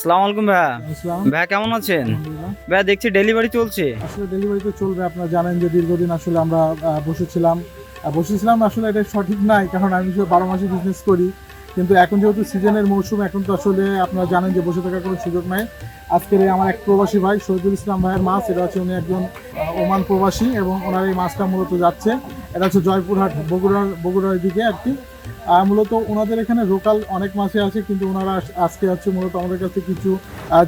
সালাম আলাইকুম ভাইয়া। ভাইয়া কেমন আছেন? ভাইয়া দেখছি ডেলিভারি চলছে। আসলে ডেলিভারি তো চলবে আপনারা জানেন যে দীর্ঘদিন আসলে আমরা বসেছিলাম। বসেছিলাম আসলে এটা সঠিক নাই কারণ আমি যে বারো মাসে বিজনেস করি। কিন্তু এখন যেহেতু সিজনের মৌসুম এখন তো আসলে আপনারা জানেন যে বসে থাকার কোনো সুযোগ নাই। আজকের আমার এক প্রবাসী ভাই শহীদুল ইসলাম ভাইয়ের মাছ এটা হচ্ছে উনি একজন ওমান প্রবাসী এবং ওনার এই মাছটা মূলত যাচ্ছে। এটা হচ্ছে জয়পুরহাট বগুড়ার বগুড়ার দিকে আর কি। মূলত ওনাদের এখানে লোকাল অনেক মাছই আছে, কিন্তু ওনারা আজ- আজকে হচ্ছে মূলত আমাদের কাছে কিছু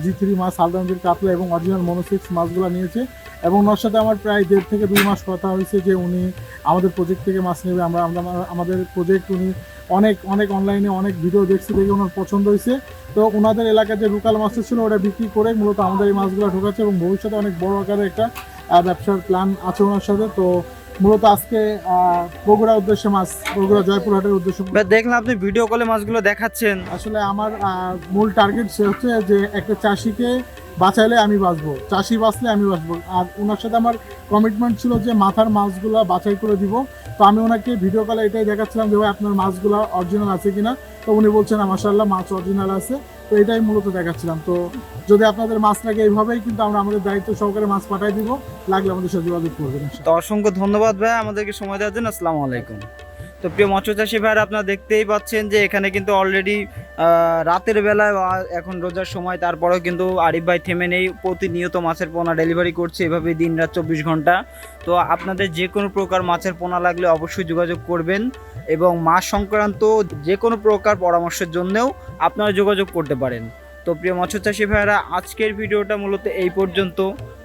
জি থ্রি মাছ হালদামজির কাতলা এবং অরিজিনাল মনোসিক্স মাছগুলো নিয়েছে। এবং ওনার সাথে আমার প্রায় দেড় থেকে দুই মাস কথা হয়েছে যে উনি আমাদের প্রজেক্ট থেকে মাছ নেবে। আমরা আমরা আমাদের প্রজেক্ট উনি অনেক অনেক অনলাইনে অনেক ভিডিও দেখছি দেখে ওনার পছন্দ হয়েছে। তো ওনাদের এলাকায় যে লোকাল মাছটা ছিল, ওটা বিক্রি করে মূলত আমাদের এই মাছগুলো ঢোকাচ্ছে এবং ভবিষ্যতে অনেক বড় আকারে একটা ব্যবসার প্ল্যান আছে ওনার সাথে। তো মূলত আজকে বগুড়া উদ্দেশ্যে মাছ বগুড়া জয়পুরহাটের উদ্দেশ্যে দেখলাম আপনি ভিডিও কলে মাছগুলো দেখাচ্ছেন। আসলে আমার মূল টার্গেট সে হচ্ছে যে একটা চাষিকে বাঁচাইলে আমি বাঁচবো। চাষি বাঁচলে আমি বাঁচবো। আর ওনার সাথে আমার কমিটমেন্ট ছিল যে মাথার মাছগুলো বাছাই করে দিব। তো আমি ওনাকে ভিডিও কলে এটাই দেখাচ্ছিলাম যে, ভাই, আপনার মাছগুলো অরিজিনাল আছে কিনা? তো উনি বলছেন মাসাল্লাহ মাছ অরিজিনাল আছে। তো এটাই মূলত দেখাচ্ছিলাম। তো যদি আপনাদের মাছ লাগে এইভাবেই কিন্তু আমরা আমাদের দায়িত্ব সহকারে মাছ পাঠাই দিব। লাগলে আমাদের সাথে যোগাযোগ করবেন তো অসংখ্য ধন্যবাদ, ভাই, আমাদেরকে সময় দেওয়ার জন্য। আসসালামু আলাইকুম। তো প্রিয় মৎস্য চাষী ভাইরা আপনারা দেখতেই পাচ্ছেন যে এখানে কিন্তু অলরেডি রাতের বেলায় এখন রোজার সময়, তারপরেও কিন্তু আরিফ ভাই থেমে নেই। প্রতিনিয়ত মাছের পোনা ডেলিভারি করছে এভাবে দিন রাত চব্বিশ ঘণ্টা। তো আপনাদের যে কোনো প্রকার মাছের পোনা লাগলে অবশ্যই যোগাযোগ করবেন এবং মাছ সংক্রান্ত যে কোনো প্রকার পরামর্শের জন্যেও আপনারা যোগাযোগ করতে পারেন। তো প্রিয় মৎস্য চাষী ভাইরা আজকের ভিডিওটা মূলত এই পর্যন্ত।